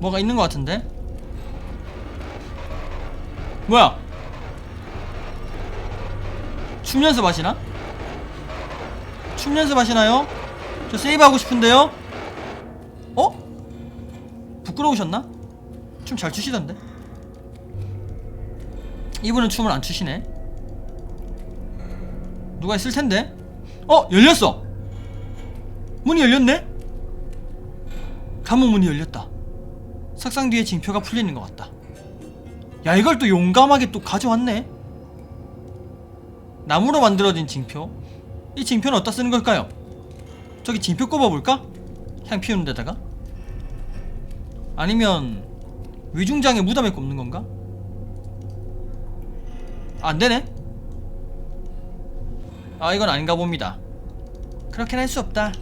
뭐가 있는 것 같은데? 뭐야? 춤 연습 하시나? 춤 연습 하시나요? 저 세이브 하고 싶은데요? 어? 부끄러우셨나? 춤 잘 추시던데? 이분은 춤을 안 추시네? 누가 있을 텐데? 어! 열렸어! 문이 열렸네? 감옥 문이 열렸다. 석상 뒤에 징표가 풀리는 것 같다. 야 이걸 또 용감하게 또 가져왔네. 나무로 만들어진 징표. 이 징표는 어디다 쓰는 걸까요? 저기 징표 꼽아볼까? 향 피우는 데다가? 아니면 위중장에 무덤에 꼽는 건가? 안 되네. 아 이건 아닌가 봅니다. 그렇게는 할수 없다.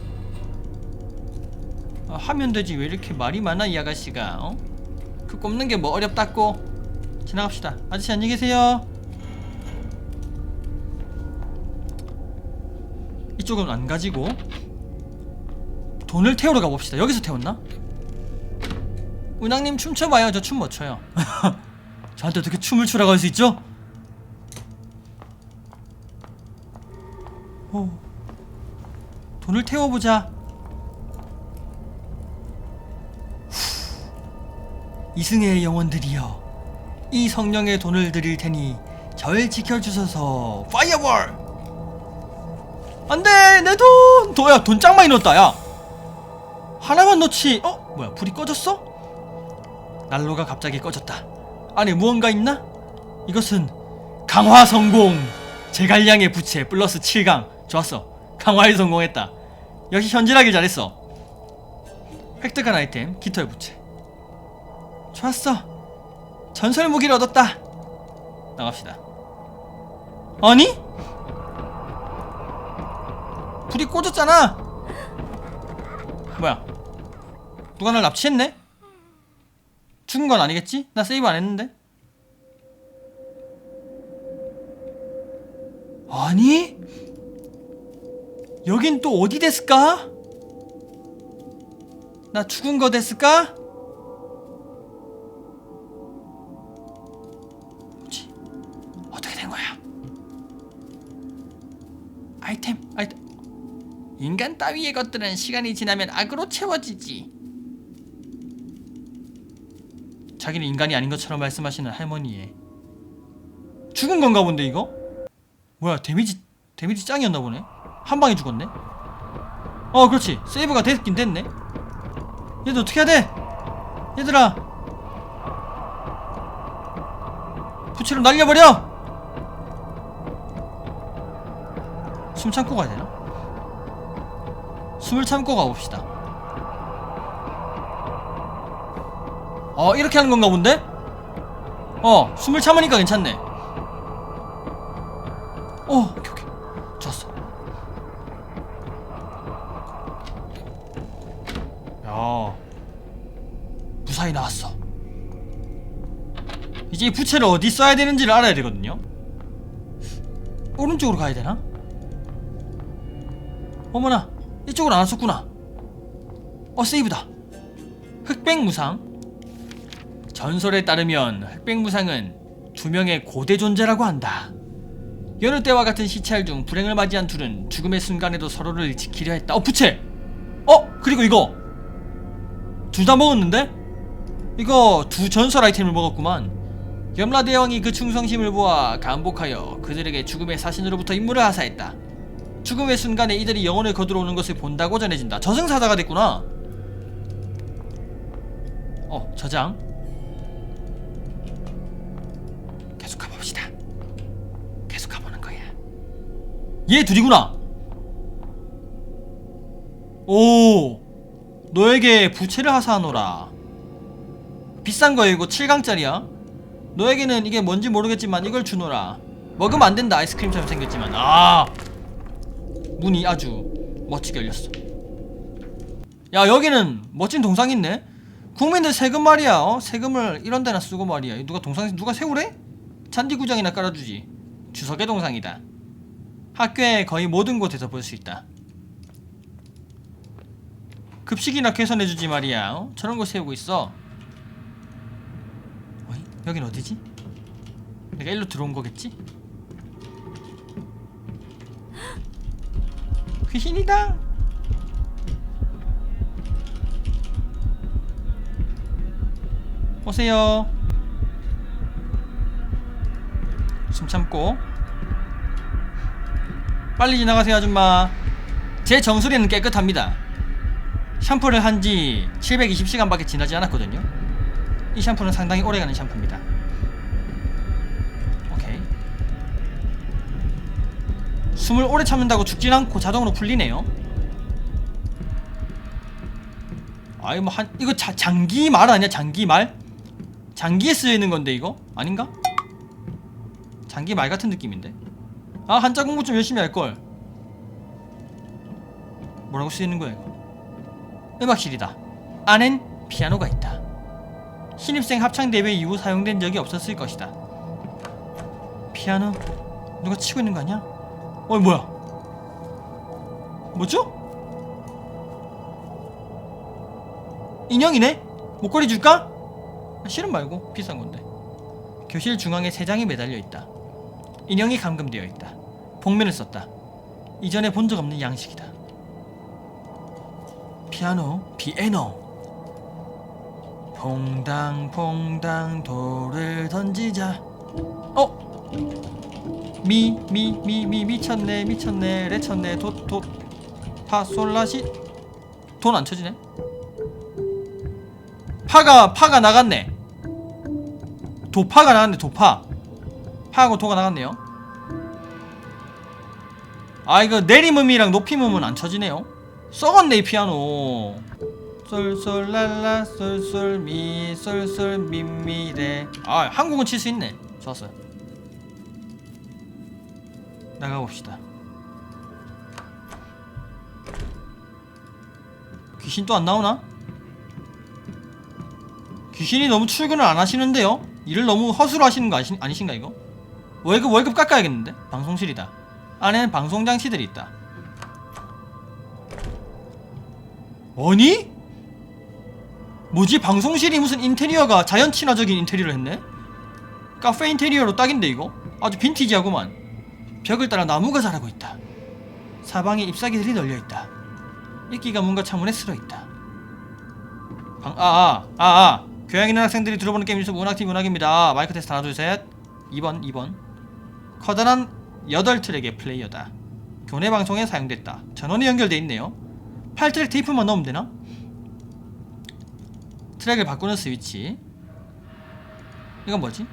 아, 하면 되지 왜 이렇게 말이 많아 이 아가씨가 어? 그 꼽는 게 뭐 어렵다고 지나갑시다 아저씨 안녕히 계세요 이쪽은 안 가지고 돈을 태우러 가봅시다 여기서 태웠나? 은왕님 춤춰봐요 저 춤 못 춰요 저한테 어떻게 춤을 추라고 할 수 있죠? 오. 돈을 태워보자. 이승의 영혼들이여 이 성령의 돈을 드릴 테니 절 지켜주소서 파이어볼! 안돼 내돈! 도야 돈 짱 많이 넣었다 야. 하나만 넣지. 어? 뭐야 불이 꺼졌어? 난로가 갑자기 꺼졌다. 안에 무언가 있나? 이것은 강화 성공 제갈량의 부채 플러스 7강 좋았어 강화에 성공했다 역시 현질하길 잘했어 획득한 아이템 깃털 부채 좋았어. 전설 무기를 얻었다. 나갑시다. 아니? 불이 꺼졌잖아. 뭐야? 누가 날 납치했네? 죽은 건 아니겠지? 나 세이브 안 했는데. 아니? 여긴 또 어디 됐을까? 나 죽은 거 됐을까? 뭐지? 어떻게 된 거야? 아이템, 아이템. 인간 따위의 것들은 시간이 지나면 악으로 채워지지. 자기는 인간이 아닌 것처럼 말씀하시는 할머니의 죽은 건가 본데 이거? 뭐야 데미지 데미지 짱이었나 보네. 한 방에 죽었네. 어 그렇지 세이브가 됐긴 됐네. 얘들 어떻게 해야 돼? 얘들아 부채로 날려버려! 숨 참고 가야 되나? 숨을 참고 가봅시다. 어, 이렇게 하는 건가 본데? 어, 숨을 참으니까 괜찮네. 부채를 어디 써야 되는지를 알아야 되거든요. 오른쪽으로 가야 되나? 어머나, 이쪽으로 안 왔었구나. 어, 세이브다. 흑백무상. 전설에 따르면 흑백무상은 두 명의 고대 존재라고 한다. 여느 때와 같은 시찰 중 불행을 맞이한 둘은 죽음의 순간에도 서로를 지키려 했다. 어, 부채! 어, 그리고 이거! 둘 다 먹었는데? 이거 두 전설 아이템을 먹었구만. 염라 대왕이 그 충성심을 보아 감복하여 그들에게 죽음의 사신으로부터 임무를 하사했다. 죽음의 순간에 이들이 영혼을 거두러 오는 것을 본다고 전해진다. 저승사자가 됐구나. 어, 저장. 계속 가봅시다. 계속 가보는 거야. 얘 둘이구나. 오, 너에게 부채를 하사하노라. 비싼 거야 이거 7강짜리야. 너에게는 이게 뭔지 모르겠지만 이걸 주노라. 먹으면 안 된다 아이스크림처럼 생겼지만 아 문이 아주 멋지게 열렸어. 야 여기는 멋진 동상 있네. 국민들 세금 말이야. 어? 세금을 이런 데나 쓰고 말이야. 누가 동상 누가 세우래? 잔디구장이나 깔아주지. 주석의 동상이다. 학교의 거의 모든 곳에서 볼 수 있다. 급식이나 개선해주지 말이야. 어? 저런 거 세우고 있어. 여긴 어디지? 내가 일로 들어온 거겠지? 귀신이다. 오세요. 숨 참고 빨리 지나가세요 아줌마 제 정수리는 깨끗합니다 샴푸를 한 지 720시간밖에 지나지 않았거든요 이 샴푸는 상당히 오래가는 샴푸입니다 숨을 오래 참는다고 죽진 않고 자동으로 풀리네요. 아이 뭐 한 이거 자, 장기 말 아니야? 장기 말? 장기에 쓰여있는 건데 이거? 아닌가? 장기 말 같은 느낌인데. 아 한자 공부 좀 열심히 할걸. 뭐라고 쓰이는 거야 이거? 음악실이다. 안엔 피아노가 있다. 신입생 합창대회 이후 사용된 적이 없었을 것이다. 피아노? 누가 치고 있는 거 아니야? 어이 뭐야 뭐죠? 인형이네? 목걸이 줄까? 아, 실은 말고 비싼 건데 교실 중앙에 세 장이 매달려 있다. 인형이 감금되어 있다. 복면을 썼다. 이전에 본 적 없는 양식이다. 피아노, 피에노. 퐁당 퐁당 돌을 던지자. 어? 미, 미, 미, 미, 미쳤네, 미쳤네, 레쳤네, 도, 도, 파 솔라시. 돈 안 쳐지네? 파가, 파가 나갔네. 도파가 나갔네 도파. 파하고 도가 나갔네요. 아 이거 내림음이랑 높임음은 안 쳐지네요. 썩었네 이 피아노. 솔솔 랄라 솔솔 미 솔솔 미미레 아 한국은 칠 수 있네. 좋았어요 나가봅시다 귀신 또 안 나오나? 귀신이 너무 출근을 안 하시는데요? 일을 너무 허수로 하시는 거 아시, 아니신가 이거? 월급 월급 깎아야겠는데? 방송실이다. 안에는 방송 장치들이 있다. 아니? 뭐지? 방송실이 무슨 인테리어가 자연 친화적인 인테리어를 했네? 카페 인테리어로 딱인데 이거? 아주 빈티지하구만. 벽을 따라 나무가 자라고 있다. 사방에 잎사귀들이 널려 있다. 이끼가 뭔가 차문에 쓸어 있다. 방, 아, 아, 아, 아. 교양 있는 학생들이 들어보는 게임 뉴스 문학팀 문학입니다. 마이크 테스트 하나 둘 셋. 2번 2번. 커다란 8트랙의 플레이어다. 교내 방송에 사용됐다. 전원이 연결돼 있네요. 8트랙 테이프만 넣으면 되나? 트랙을 바꾸는 스위치. 이건 뭐지?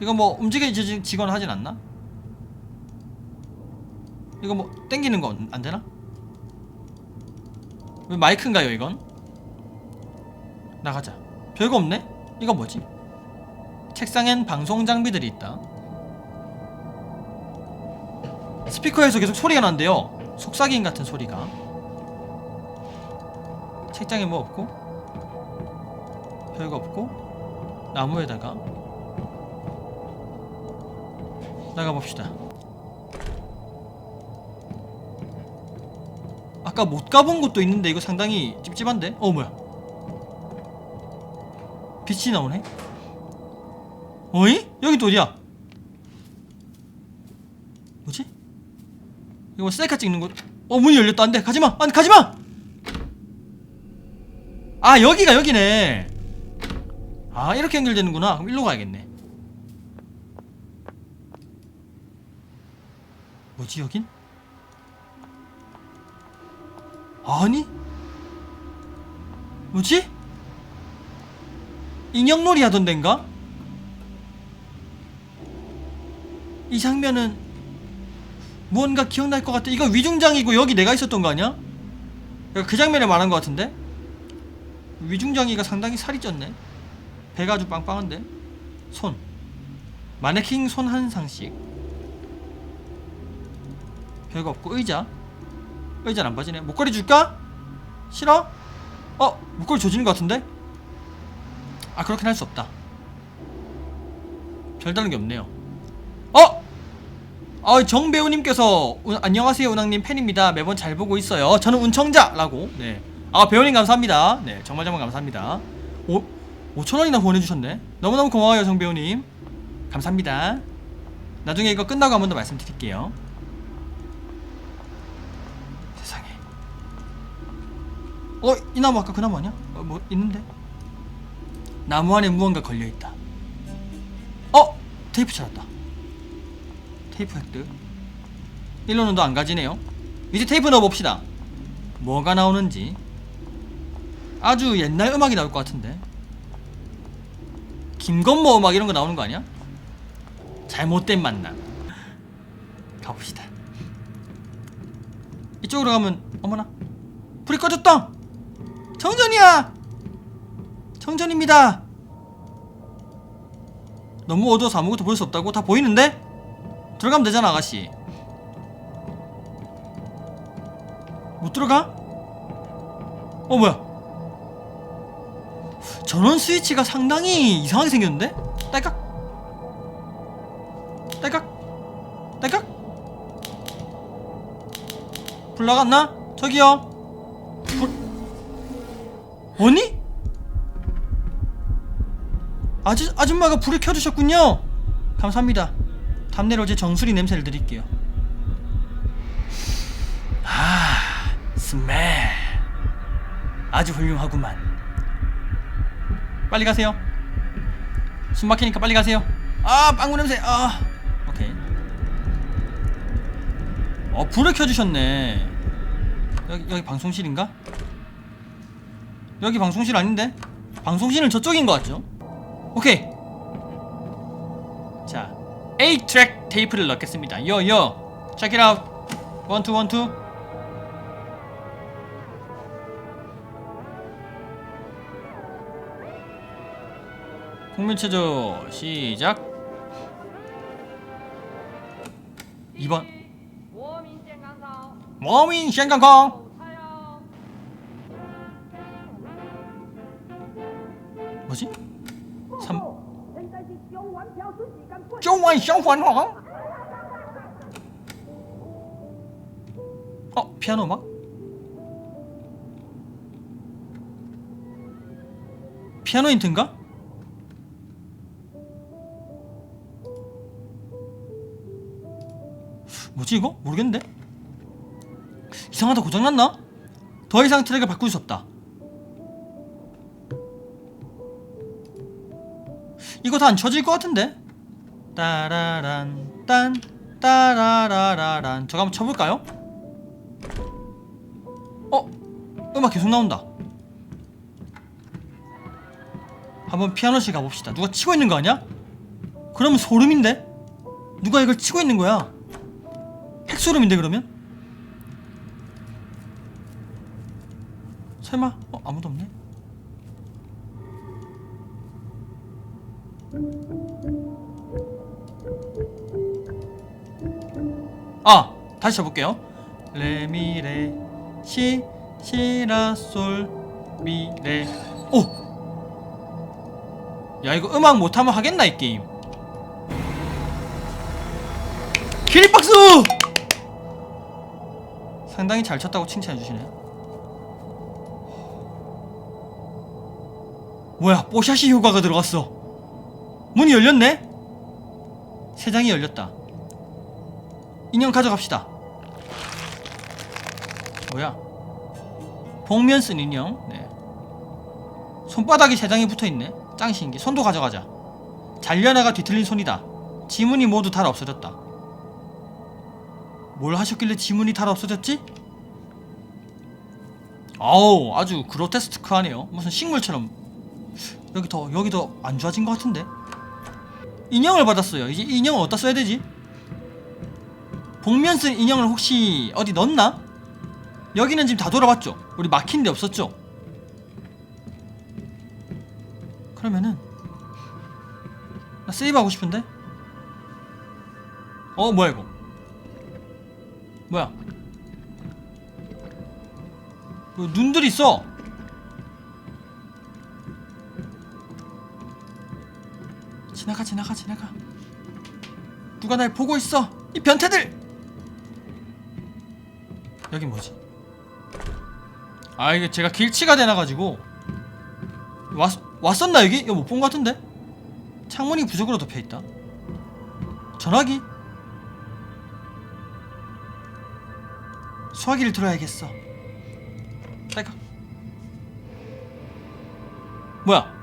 이거 뭐 움직여지거나 하진 않나? 이거 뭐 땡기는 거 안 되나? 왜 마이크인가요 이건? 나가자. 별거 없네? 이건 뭐지? 책상엔 방송 장비들이 있다. 스피커에서 계속 소리가 난대요. 속삭임 같은 소리가. 책장에 뭐 없고? 별거 없고? 나무에다가 나가 봅시다. 아까 못 가본 곳도 있는데 이거 상당히 찝찝한데? 어 뭐야? 빛이 나오네? 어이? 여기 또 어디야? 뭐지? 이거 뭐 셀카 찍는 곳? 어 문이 열렸다 안돼 가지마 안 가지마! 아 여기가 여기네 아 이렇게 연결되는구나 그럼 일로 가야겠네 뭐지 여긴? 아니? 뭐지? 인형놀이 하던 데인가? 이 장면은 무언가 기억날 것 같아. 이거 위중장이고 여기 내가 있었던 거 아니야? 그 장면에 말한 것 같은데? 위중장이가 상당히 살이 쪘네. 배가 아주 빵빵한데? 손. 마네킹 손 한 상씩. 별거 없고 의자. 의자는 안 빠지네. 목걸이 줄까? 싫어? 어? 목걸이 조지는 것 같은데? 아 그렇긴 할 수 없다 별다른 게 없네요 어? 아, 정 배우님께서 운- 안녕하세요 운항님 팬입니다. 매번 잘 보고 있어요. 저는 운청자 라고. 네. 아 배우님 감사합니다. 네 정말 정말 감사합니다. 오 5천 원이나 보내주셨네. 너무 너무 고마워요 정 배우님. 감사합니다. 나중에 이거 끝나고 한 번 더 말씀드릴게요. 어, 이 나무 아까 그 나무 아니야? 어, 뭐 있는데? 나무 안에 무언가 걸려 있다. 어, 테이프 찾았다. 테이프 획득. 일로는 더 안 가지네요. 이제 테이프 넣어봅시다. 뭐가 나오는지. 아주 옛날 음악이 나올 것 같은데. 김건모 음악 이런 거 나오는 거 아니야? 잘못된 만남. 가봅시다. 이쪽으로 가면 어머나 불이 꺼졌다. 정전이야. 정전입니다. 너무 어두워서 아무것도 볼 수 없다고 다 보이는데? 들어가면 되잖아 아가씨. 못 들어가? 어 뭐야? 전원 스위치가 상당히 이상하게 생겼는데? 딸깍 딸깍 딸깍 불 나갔나? 저기요 불 언니? 아주, 아줌마가 불을 켜주셨군요. 감사합니다. 담내로 제 정수리 냄새를 드릴게요. 아 스멜. 아주 훌륭하구만. 빨리 가세요. 숨 막히니까 빨리 가세요. 아 빵구 냄새. 아. 오케이. 어 불을 켜주셨네. 여기 여기 방송실인가? 여기 방송실 아닌데? 방송실은 저쪽인 것 같죠? 오케이. 자 A 트랙 테이프를 넣겠습니다. 요요 check it out. One two one two. 국민체조 시작. 2번. 워민 샹강콩 间过。 中文相反黄어 피아노 음악? 피아노 힌트인가? 뭐지 이거? 모르겠는데? 이상하다 고장났나? 더 이상 트랙을 바꿀 수 없다 이거 다 안 쳐질 것 같은데? 따라란 딴 따라라라란 저거 한번 쳐볼까요? 어? 음악 계속 나온다 한번 피아노실 가봅시다 누가 치고 있는 거 아니야? 그러면 소름인데? 누가 이걸 치고 있는 거야? 핵소름인데 그러면? 설마? 어 아무도 없네 아 다시 쳐볼게요 레미레 시 시라 솔 미레 오! 야 이거 음악 못하면 하겠나 이 게임 기립박수! 상당히 잘 쳤다고 칭찬해주시네 뭐야 뽀샤시 효과가 들어갔어 문이 열렸네? 세 장이 열렸다 인형 가져갑시다. 뭐야? 복면 쓴 인형. 네. 손바닥이 세 장이 붙어 있네. 짱 신기. 손도 가져가자. 잘려나가 뒤틀린 손이다. 지문이 모두 다 없어졌다. 뭘 하셨길래 지문이 다 없어졌지? 아우 아주 그로테스크하네요. 무슨 식물처럼 여기 더 여기 더 안 좋아진 것 같은데. 인형을 받았어요. 이제 인형을 어디다 써야 되지? 복면 쓴 인형을 혹시 어디 넣었나? 여기는 지금 다 돌아봤죠? 우리 막힌 데 없었죠? 그러면은 나 세이브 하고 싶은데? 어 뭐야 이거 뭐야 뭐 눈들이 있어 지나가 지나가 지나가 누가 날 보고 있어 이 변태들! 여기 뭐지? 아 이게 제가 길치가 되나가지고 왔, 왔었나 여기? 이거 못 본 것 같은데? 창문이 부적으로 덮여있다 전화기? 수화기를 들어야겠어 딸까? 뭐야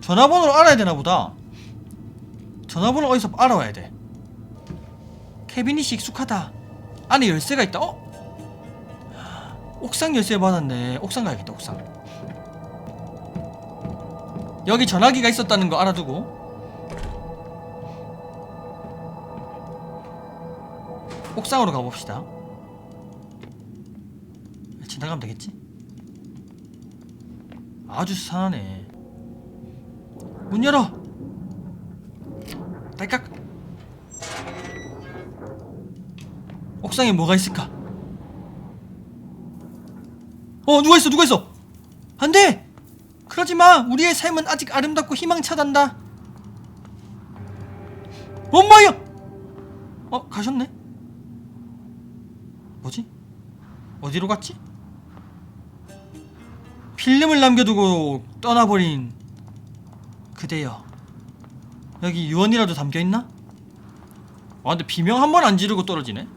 전화번호를 알아야 되나 보다 전화번호 어디서 알아와야 돼 캐비닛이 익숙하다 안에 열쇠가 있다 어? 옥상 열쇠 받았네 옥상 가야겠다 옥상. 여기 전화기가 있었다는 거 알아두고. 옥상으로 가봅시다. 지나가면 되겠지? 아주 수상하네. 문 열어! 딸깍! 옥상에 뭐가 있을까? 어 누가 있어 누가 있어? 안돼! 그러지 마. 우리의 삶은 아직 아름답고 희망차단다. 엄마야! 어 가셨네? 뭐지? 어디로 갔지? 필름을 남겨두고 떠나버린 그대여. 여기 유언이라도 담겨있나? 아 근데 비명 한 번 안 지르고 떨어지네?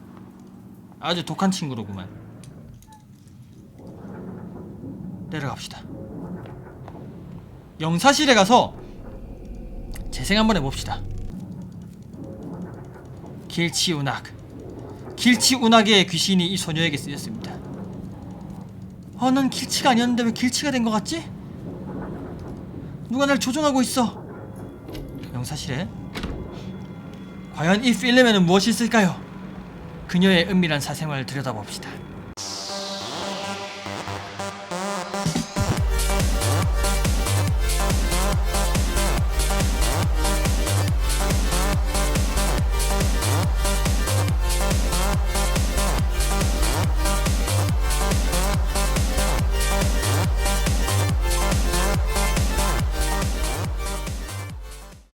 아주 독한 친구로구만 내려갑시다. 영사실에 가서 재생 한번 해봅시다. 길치운악. 길치운악의 귀신이 이 소녀에게 쓰였습니다. 아, 난 길치가 아니었는데 왜 길치가 된 것 같지? 누가 날 조종하고 있어? 영사실에. 과연 이 필름에는 무엇이 있을까요? 그녀의 은밀한 사생활을 들여다봅시다